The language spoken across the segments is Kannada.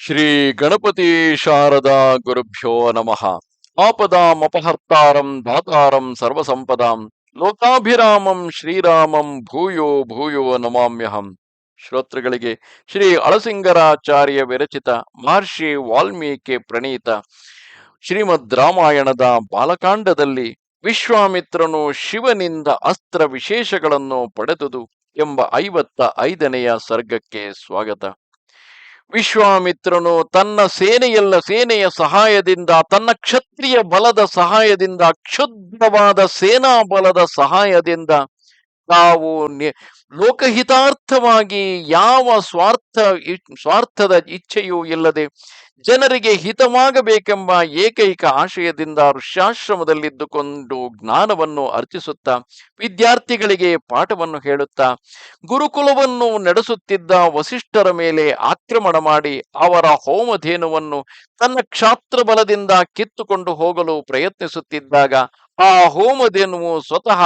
ಶ್ರೀ ಗಣಪತಿ ಶಾರದಾ ಗುರುಭ್ಯೋ ನಮಃ. ಆಪದಾಂ ಅಪಹರ್ತಾರಂ ದಾತಾರಂ ಸರ್ವಸಂಪದಾಂ ಲೋಕಾಭಿರಾಮಂ ಶ್ರೀರಾಮಂ ಭೂಯೋ ಭೂಯೋ ನಮಾಮ್ಯಹಂ. ಶ್ರೋತೃಗಳಿಗೆ ಶ್ರೀ ಅಳಸಿಂಗರಾಚಾರ್ಯ ವಿರಚಿತ ಮಹರ್ಷಿ ವಾಲ್ಮೀಕಿ ಪ್ರಣೀತ ಶ್ರೀಮದ್ ರಾಮಾಯಣದ ಬಾಲಕಾಂಡದಲ್ಲಿ ವಿಶ್ವಾಮಿತ್ರನು ಶಿವನಿಂದ ಅಸ್ತ್ರ ವಿಶೇಷಗಳನ್ನು ಪಡೆದುದು ಎಂಬ ಐವತ್ತ ಐದನೆಯ ಸರ್ಗಕ್ಕೆ ಸ್ವಾಗತ. ವಿಶ್ವಾಮಿತ್ರನು ತನ್ನ ಸೇನೆಯಲ್ಲ ಸೇನೆಯ ಸಹಾಯದಿಂದ ತನ್ನ ಕ್ಷತ್ರಿಯ ಬಲದ ಸಹಾಯದಿಂದ ಕ್ಷುದ್ರವಾದ ಸೇನಾ ಬಲದ ಸಹಾಯದಿಂದ ತಾವು ಲೋಕಹಿತಾರ್ಥವಾಗಿ ಯಾವ ಸ್ವಾರ್ಥ ಸ್ವಾರ್ಥದ ಇಚ್ಛೆಯೂ ಇಲ್ಲದೆ ಜನರಿಗೆ ಹಿತವಾಗಬೇಕೆಂಬ ಏಕೈಕ ಆಶಯದಿಂದ ಋಷ್ಯಾಶ್ರಮದಲ್ಲಿದ್ದುಕೊಂಡು ಜ್ಞಾನವನ್ನು ಅರ್ಚಿಸುತ್ತಾ ವಿದ್ಯಾರ್ಥಿಗಳಿಗೆ ಪಾಠವನ್ನು ಹೇಳುತ್ತಾ ಗುರುಕುಲವನ್ನು ನಡೆಸುತ್ತಿದ್ದ ವಸಿಷ್ಠರ ಮೇಲೆ ಆಕ್ರಮಣ ಮಾಡಿ ಅವರ ಹೋಮಧೇನುವನ್ನು ತನ್ನ ಕ್ಷಾತ್ರ ಬಲದಿಂದ ಕಿತ್ತುಕೊಂಡು ಹೋಗಲು ಪ್ರಯತ್ನಿಸುತ್ತಿದ್ದಾಗ ಆ ಹೋಮಧೇನುವು ಸ್ವತಃ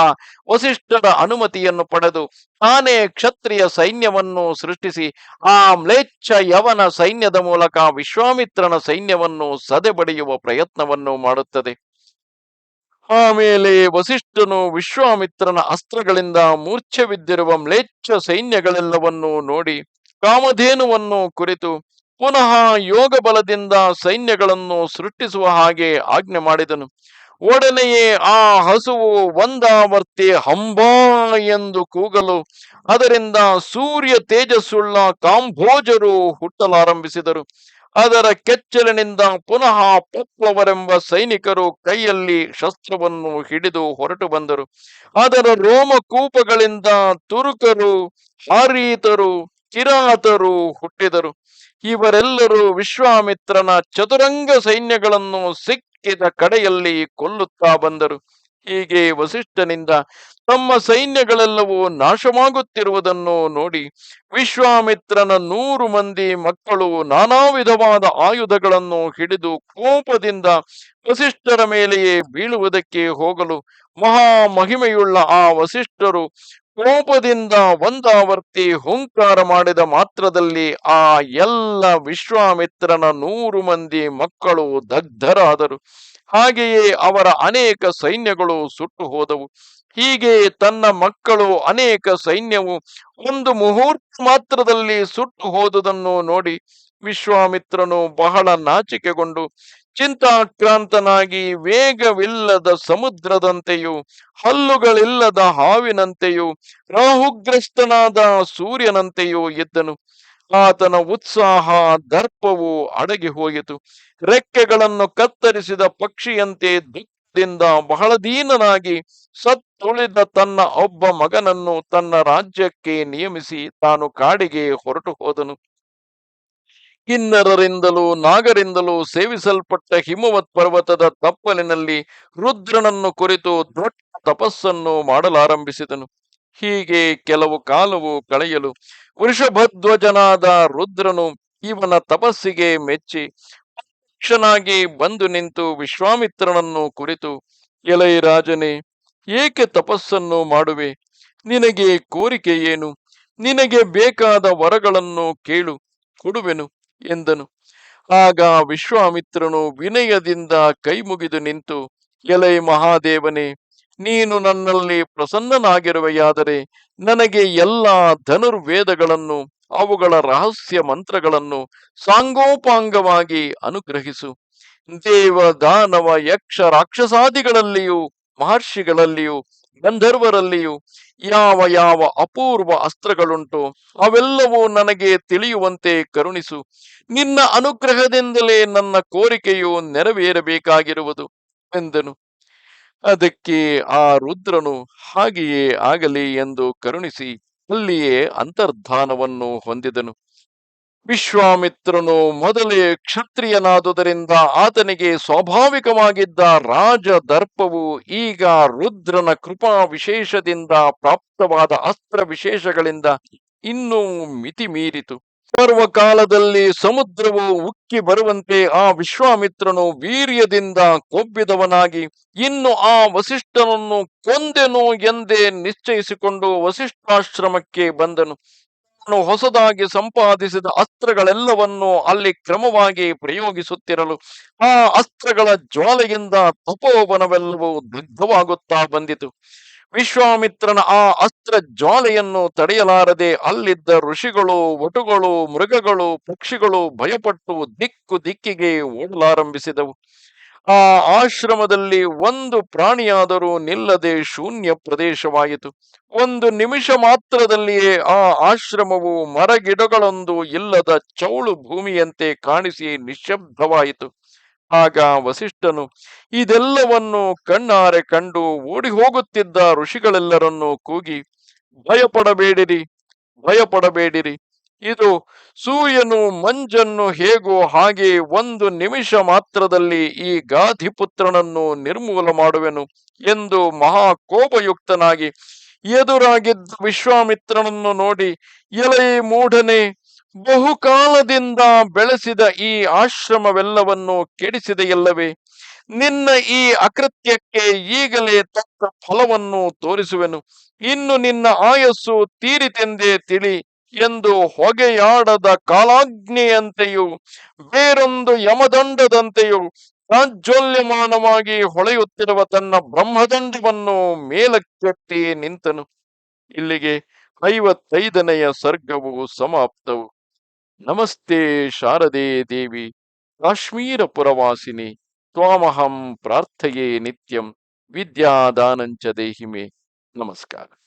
ವಸಿಷ್ಠರ ಅನುಮತಿಯನ್ನು ಪಡೆದು ತಾನೇ ಕ್ಷತ್ರಿಯ ಸೈನ್ಯವನ್ನು ಸೃಷ್ಟಿಸಿ ಆ ಮ್ಲೇಚ್ಛ ಯವನ ಸೈನ್ಯದ ಮೂಲಕ ವಿಶ್ವಾಮಿತ್ರನ ಸೈನ್ಯವನ್ನು ಸದೆಬಡಿಯುವ ಪ್ರಯತ್ನವನ್ನು ಮಾಡುತ್ತದೆ. ಆಮೇಲೆ ವಸಿಷ್ಠನು ವಿಶ್ವಾಮಿತ್ರನ ಅಸ್ತ್ರಗಳಿಂದ ಮೂರ್ಛೆ ಬಿದ್ದಿರುವ ಮ್ಲೇಚ್ಛ ಸೈನ್ಯಗಳೆಲ್ಲವನ್ನೂ ನೋಡಿ ಕಾಮಧೇನುವನ್ನು ಕುರಿತು ಪುನಃ ಯೋಗ ಬಲದಿಂದ ಸೈನ್ಯಗಳನ್ನು ಸೃಷ್ಟಿಸುವ ಹಾಗೆ ಆಜ್ಞೆ ಮಾಡಿದನು. ಒಡನೆಯೇ ಆ ಹಸುವು ಒಂದಾವರ್ತಿ ಹಂಬಾ ಎಂದು ಕೂಗಲು. ಅದರಿಂದ ಸೂರ್ಯ ತೇಜಸ್ಸುಳ್ಳ ಕಾಂಭೋಜರು ಹುಟ್ಟಲಾರಂಭಿಸಿದರು. ಅದರ ಕೆಚ್ಚಲಿನಿಂದ ಪುನಃ ಪಕ್ವವರೆಂಬ ಸೈನಿಕರು ಕೈಯಲ್ಲಿ ಶಸ್ತ್ರವನ್ನು ಹಿಡಿದು ಹೊರಟು ಬಂದರು. ಅದರ ರೋಮಕೂಪಗಳಿಂದ ತುರುಕರು, ಹಾರೀತರು, ಕಿರಾತರು ಹುಟ್ಟಿದರು. ಇವರೆಲ್ಲರೂ ವಿಶ್ವಾಮಿತ್ರನ ಚತುರಂಗ ಸೈನ್ಯಗಳನ್ನು ಸಿಕ್ಕಿದ ಕಡೆಯಲ್ಲಿ ಕೊಲ್ಲುತ್ತಾ ಬಂದರು. ಹೀಗೆ ವಸಿಷ್ಠನಿಂದ ತಮ್ಮ ಸೈನ್ಯಗಳೆಲ್ಲವೂ ನಾಶವಾಗುತ್ತಿರುವುದನ್ನು ನೋಡಿ ವಿಶ್ವಾಮಿತ್ರನ ನೂರು ಮಂದಿ ಮಕ್ಕಳು ನಾನಾ ವಿಧವಾದ ಆಯುಧಗಳನ್ನು ಹಿಡಿದು ಕೋಪದಿಂದ ವಸಿಷ್ಠರ ಮೇಲೆಯೇ ಬೀಳುವುದಕ್ಕೆ ಹೋಗಲು ಮಹಾ ಮಹಿಮೆಯುಳ್ಳ ಆ ವಸಿಷ್ಠರು ಕೋಪದಿಂದ ಒಂದಾವರ್ತಿ ಹುಂಕಾರ ಮಾಡಿದ ಮಾತ್ರದಲ್ಲಿ ಆ ಎಲ್ಲ ವಿಶ್ವಾಮಿತ್ರನ ನೂರು ಮಂದಿ ಮಕ್ಕಳು ದಗ್ಧರಾದರು. ಹಾಗೆಯೇ ಅವರ ಅನೇಕ ಸೈನ್ಯಗಳು ಸುಟ್ಟು ಹೋದವು. ಹೀಗೆ ತನ್ನ ಮಕ್ಕಳು ಅನೇಕ ಸೈನ್ಯವು ಒಂದು ಮುಹೂರ್ತ ಮಾತ್ರದಲ್ಲಿ ಸುಟ್ಟು ಹೋದುದನ್ನು ನೋಡಿ ವಿಶ್ವಾಮಿತ್ರನು ಬಹಳ ನಾಚಿಕೆಗೊಂಡು ಚಿಂತಾಕ್ರಾಂತನಾಗಿ ವೇಗವಿಲ್ಲದ ಸಮುದ್ರದಂತೆಯೂ, ಹಲ್ಲುಗಳಿಲ್ಲದ ಹಾವಿನಂತೆಯೂ, ರಾಹುಗ್ರಸ್ತನಾದ ಸೂರ್ಯನಂತೆಯೂ ಇದ್ದನು ಆತನ ಉತ್ಸಾಹ, ದರ್ಪವು ಅಡಗಿ ಹೋಯಿತು. ರೆಕ್ಕೆಗಳನ್ನು ಕತ್ತರಿಸಿದ ಪಕ್ಷಿಯಂತೆ ದುಃಖದಿಂದ ಬಹಳ ದೀನನಾಗಿ ಸತ್ತುಳಿದ ತನ್ನ ಒಬ್ಬ ಮಗನನ್ನು ತನ್ನ ರಾಜ್ಯಕ್ಕೆ ನಿಯಮಿಸಿ ತಾನು ಕಾಡಿಗೆ ಹೊರಟು ಹೋದನು. ಕಿನ್ನರರಿಂದಲೂ ನಾಗರಿಂದಲೂ ಸೇವಿಸಲ್ಪಟ್ಟ ಹಿಮವತ್ ಪರ್ವತದ ತಪ್ಪಲಿನಲ್ಲಿ ರುದ್ರನನ್ನು ಕುರಿತು ದೊಡ್ಡ ತಪಸ್ಸನ್ನು ಮಾಡಲಾರಂಭಿಸಿದನು. ಹೀಗೆ ಕೆಲವು ಕಾಲವು ಕಳೆಯಲು ವೃಷಭಧ್ವಜನಾದ ರುದ್ರನು ಇವನ ತಪಸ್ಸಿಗೆ ಮೆಚ್ಚಿ ಪಕ್ಷನಾಗಿ ಬಂದು ನಿಂತು ವಿಶ್ವಾಮಿತ್ರನನ್ನು ಕುರಿತು, ಎಲೈ ರಾಜನೇ, ಏಕೆ ತಪಸ್ಸನ್ನು ಮಾಡುವೆ? ನಿನಗೆ ಕೋರಿಕೆ ಏನು? ನಿನಗೆ ಬೇಕಾದ ವರಗಳನ್ನು ಕೇಳು, ಕೊಡುವೆನು. ಎಂದನು. ಆಗ ವಿಶ್ವಾಮಿತ್ರನು ವಿನಯದಿಂದ ಕೈ ಮುಗಿದು ನಿಂತು, ಎಲೈ ಮಹಾದೇವನೇ, ನೀನು ನನ್ನಲ್ಲಿ ಪ್ರಸನ್ನನಾಗಿರುವೆಯಾದರೆ ನನಗೆ ಎಲ್ಲ ಧನುರ್ವೇದಗಳನ್ನು, ಅವುಗಳ ರಹಸ್ಯ ಮಂತ್ರಗಳನ್ನು ಸಾಂಗೋಪಾಂಗವಾಗಿ ಅನುಗ್ರಹಿಸು. ದೇವ ದಾನವ ಯಕ್ಷ ರಾಕ್ಷಸಾದಿಗಳಲ್ಲಿಯೂ, ಮಹರ್ಷಿಗಳಲ್ಲಿಯೂ ಗಂಧರ್ವರಲ್ಲಿಯೂ ಯಾವ ಯಾವ ಅಪೂರ್ವ ಅಸ್ತ್ರಗಳುಂಟು, ಅವೆಲ್ಲವೂ ನನಗೆ ತಿಳಿಯುವಂತೆ ಕರುಣಿಸು. ನಿನ್ನ ಅನುಗ್ರಹದಿಂದಲೇ ನನ್ನ ಕೋರಿಕೆಯು ನೆರವೇರಬೇಕಾಗಿರುವುದು, ಎಂದನು. ಅದಕ್ಕೆ ಆ ರುದ್ರನು, ಹಾಗೆಯೇ ಆಗಲಿ ಎಂದು ಕರುಣಿಸಿ, ಅಲ್ಲಿಯೇ ಅಂತರ್ಧಾನವನ್ನು ಹೊಂದಿದನು. ವಿಶ್ವಾಮಿತ್ರನು ಮೊದಲೇ ಕ್ಷತ್ರಿಯನಾದುದರಿಂದ ಆತನಿಗೆ ಸ್ವಾಭಾವಿಕವಾಗಿದ್ದ ರಾಜ ದರ್ಪವು ಈಗ ರುದ್ರನ ಕೃಪಾ ವಿಶೇಷದಿಂದ ಪ್ರಾಪ್ತವಾದ ಅಸ್ತ್ರ ವಿಶೇಷಗಳಿಂದ ಇನ್ನೂ ಮಿತಿ ಮೀರಿತು ಪರ್ವಕಾಲದಲ್ಲಿ ಸಮುದ್ರವು ಉಕ್ಕಿ ಬರುವಂತೆ ಆ ವಿಶ್ವಾಮಿತ್ರನು ವೀರ್ಯದಿಂದ ಕೊಬ್ಬಿದವನಾಗಿ, ಇನ್ನು ಆ ವಸಿಷ್ಠನನ್ನು ಕೊಂದೆನು ಎಂದೇ ನಿಶ್ಚಯಿಸಿಕೊಂಡು ವಸಿಷ್ಠಾಶ್ರಮಕ್ಕೆ ಬಂದನು. ಹೊಸದಾಗಿ ಸಂಪಾದಿಸಿದ ಅಸ್ತ್ರಗಳೆಲ್ಲವನ್ನು ಅಲ್ಲಿ ಕ್ರಮವಾಗಿ ಪ್ರಯೋಗಿಸುತ್ತಿರಲು, ಆ ಅಸ್ತ್ರಗಳ ಜ್ವಾಲೆಯಿಂದ ತಪೋವನವೆಲ್ಲವೂ ದಗ್ಧವಾಗುತ್ತಾ ಬಂದಿತು. ವಿಶ್ವಾಮಿತ್ರನ ಆ ಅಸ್ತ್ರ ಜ್ವಾಲೆಯನ್ನು ತಡೆಯಲಾರದೆ ಅಲ್ಲಿದ್ದ ಋಷಿಗಳು, ವಟುಗಳು, ಮೃಗಗಳು, ಪಕ್ಷಿಗಳು ಭಯಪಟ್ಟು ದಿಕ್ಕು ದಿಕ್ಕಿಗೆ ಓಡಲಾರಂಭಿಸಿದವು. ಆ ಆಶ್ರಮದಲ್ಲಿ ಒಂದು ಪ್ರಾಣಿಯಾದರೂ ನಿಲ್ಲದೆ ಶೂನ್ಯ ಪ್ರದೇಶವಾಯಿತು. ಒಂದು ನಿಮಿಷ ಮಾತ್ರದಲ್ಲಿಯೇ ಆ ಆಶ್ರಮವು ಮರಗಿಡಗಳೊಂದು ಇಲ್ಲದ ಚೌಳು ಭೂಮಿಯಂತೆ ಕಾಣಿಸಿ ನಿಶ್ಶಬ್ದವಾಯಿತು ಆಗ ವಸಿಷ್ಠನು, ಇದೆಲ್ಲವನ್ನು ಕಣ್ಣಾರೆ ಕಂಡು ಓಡಿ ಹೋಗುತ್ತಿದ್ದ ಋಷಿಗಳೆಲ್ಲರನ್ನೂ ಕೂಗಿ, ಭಯಪಡಬೇಡಿರಿ ಭಯಪಡಬೇಡಿರಿ. ಇದು ಸೂರ್ಯನು ಮಂಜನ್ನು ಹೇಗೋ ಹಾಗೆ ಒಂದು ನಿಮಿಷ ಮಾತ್ರದಲ್ಲಿ ಈ ಗಾಧಿಪುತ್ರನನ್ನು ನಿರ್ಮೂಲ ಮಾಡುವೆನು ಎಂದು ಮಹಾ ಕೋಪಯುಕ್ತನಾಗಿ ಎದುರಾಗಿದ್ದ ವಿಶ್ವಾಮಿತ್ರನನ್ನು ನೋಡಿ ಎಲೆ ಮೂಢನೆ, ಬಹುಕಾಲದಿಂದ ಬೆಳೆಸಿದ ಈ ಆಶ್ರಮವೆಲ್ಲವನ್ನು ಕೆಡಿಸಿದೆಯಲ್ಲವೇ? ನಿನ್ನ ಈ ಅಕೃತ್ಯಕ್ಕೆ ಈಗಲೇ ತಕ್ಕ ಫಲವನ್ನು ತೋರಿಸುವೆನು. ಇನ್ನು ನಿನ್ನ ಆಯಸ್ಸು ತೀರಿತೆಂದೇ ತಿಳಿ. ಎಂದು ಹೊಗೆಯಾಡದ ಕಾಲಾಗ್ನಿಯಂತೆಯೂ, ಬೇರೊಂದು ಯಮದಂಡದಂತೆಯೂ ಪ್ರಾಜ್ವಲ್ಯಮಾನವಾಗಿ ಹೊಳೆಯುತ್ತಿರುವ ತನ್ನ ಬ್ರಹ್ಮದಂಡವನ್ನು ಮೇಲಕ್ಕೆತ್ತಿ ನಿಂತನು. ಇಲ್ಲಿಗೆ ಐವತ್ತೈದನೆಯ ಸರ್ಗವು ಸಮಾಪ್ತವು ನಮಸ್ತೆ ಶಾರದೆ ದೇವಿ, ಕಾಶ್ಮೀರ ಪುರವಾಸಿನಿ, ತ್ವಾಮಹಂ ಪ್ರಾರ್ಥಯೇ ನಿತ್ಯಂ, ವಿದ್ಯಾದಾನಂಚ ದೇಹಿಮೆ. ನಮಸ್ಕಾರ.